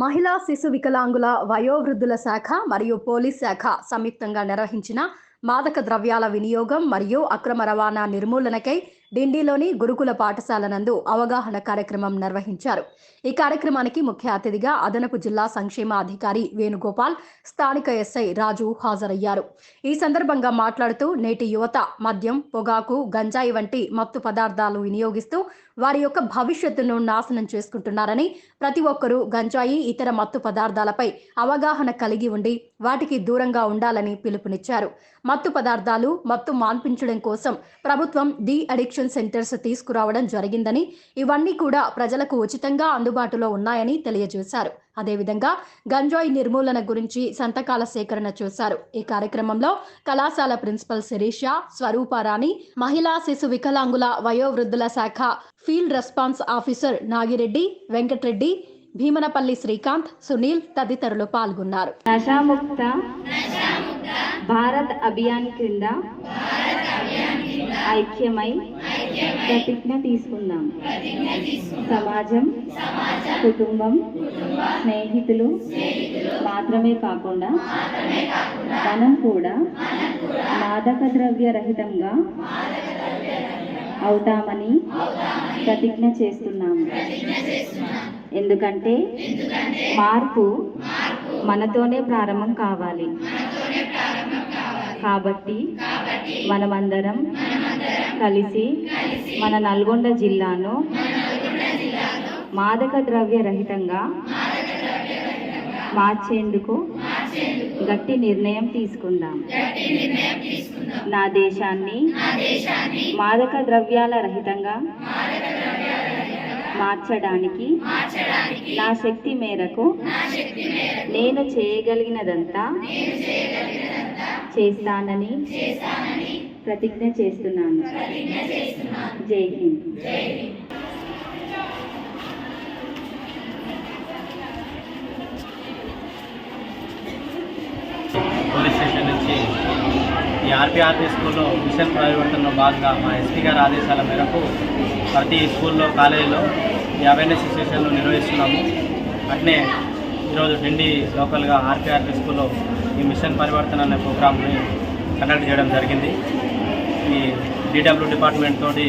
మహిళా శిశు వికలాంగుల వయోవృద్ధుల శాఖ మరియు పోలీస్ శాఖ సంయుక్తంగా నిర్వహించిన మాదక ద్రవ్యాల వినియోగం మరియు అక్రమ రవాణా నిర్మూలనకై డిండిలోని గురుకుల పాఠశాల నందు అవగాహన కార్యక్రమం నిర్వహించారు. ఈ కార్యక్రమానికి ముఖ్య అతిథిగా అదనపు జిల్లా సంక్షేమ అధికారి వేణుగోపాల్ స్థానిక ఎస్ఐ రాజు హాజరయ్యారు. ఈ సందర్భంగా మాట్లాడుతూ నేటి యువత మద్యం పొగాకు గంజాయి వంటి మత్తు పదార్థాలు వినియోగిస్తూ వారి యొక్క భవిష్యత్తును నాశనం చేసుకుంటున్నారని ప్రతి ఒక్కరూ గంజాయి ఇతర మత్తు పదార్థాలపై అవగాహన కలిగి ఉండి వాటికి దూరంగా ఉండాలని పిలుపునిచ్చారు. మత్తు పదార్థాలు మత్తు మాన్పించడం కోసం ప్రభుత్వం డి అడిక్షన్ సెంటర్స్ తీసుకురావడం జరిగిందని ఇవన్నీ కూడా ప్రజలకు ఉచితంగా అందుబాటులో ఉన్నాయని తెలియజేశారు. అదేవిధంగా గంజాయి నిర్మూలన గురించి సంతకాల సేకరణ చేశారు. ఈ కార్యక్రమంలో కళాశాల ప్రిన్సిపల్ శిరీష స్వరూపారాణి మహిళా శిశు వికలాంగుల వయోవృద్ధుల శాఖ field response officer Nagireddy Venkatareddy Bheemanapalli Srikanth Sunil తదితరులు పాల్గొన్నారు. భారత్ అభియాన్ క్రింద ఐక్యమై ప్రతిజ్ఞ తీసుకుందాం. సమాజం కుటుంబం స్నేహితులు మాత్రమే కాకుండా మనం కూడా మాదక ద్రవ్య రహితంగా అవుతామని ప్రతిజ్ఞ చేస్తున్నాము ఎందుకంటే మార్పు మనతోనే ప్రారంభం కావాలి. కాబట్టి మనమందరం కలిసి మన నల్గొండ జిల్లాను మాదక ద్రవ్య రహితంగా మార్చేందుకు గట్టి నిర్ణయం తీసుకుందాం. నా దేశాన్ని మాదక ద్రవ్యాల రహితంగా మార్చడానికి నా శక్తి మేరకు నేను చేయగలిగినదంతా చేస్తానని ప్రతిజ్ఞ చేస్తున్నాను. జై హింద్. పోలీస్ స్టేషన్ నుంచి ఈ ఆర్పీఆర్పీ స్కూల్లో మిషన్ పరివర్తనలో భాగంగా మా ఎస్పీ గారి ఆదేశాల మేరకు ప్రతి స్కూల్లో కాలేజీలో ఈ అవేర్నెస్ సెషన్లు నిర్వహిస్తున్నాము. అట్నే ఈరోజు డిండి లోకల్గా ఆర్కేఆర్ స్కూల్లో ఈ మిషన్ పరివర్తన అనే ప్రోగ్రామ్ని కండక్ట్ చేయడం జరిగింది. ఈ డిడబ్ల్యూ డిపార్ట్మెంట్ తోటి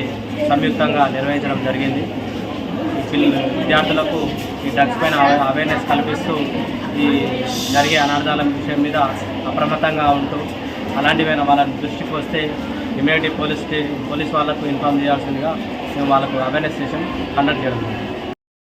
సంయుక్తంగా నిర్వహించడం జరిగింది. విద్యార్థులకు ఈ డ్రగ్స్ పైన అవేర్నెస్ కల్పిస్తూ ఈ జరిగే అనార్థాల విషయం మీద అప్రమత్తంగా ఉంటూ అలాంటివైనా వాళ్ళని దృష్టికి వస్తే ఇమీడియట్ పోలీస్ పోలీస్ వాళ్ళకు ఇన్ఫామ్ చేయాల్సిందిగా మేము వాళ్ళకు అవేర్నెస్ సెషన్ కండక్ట్ చేయడం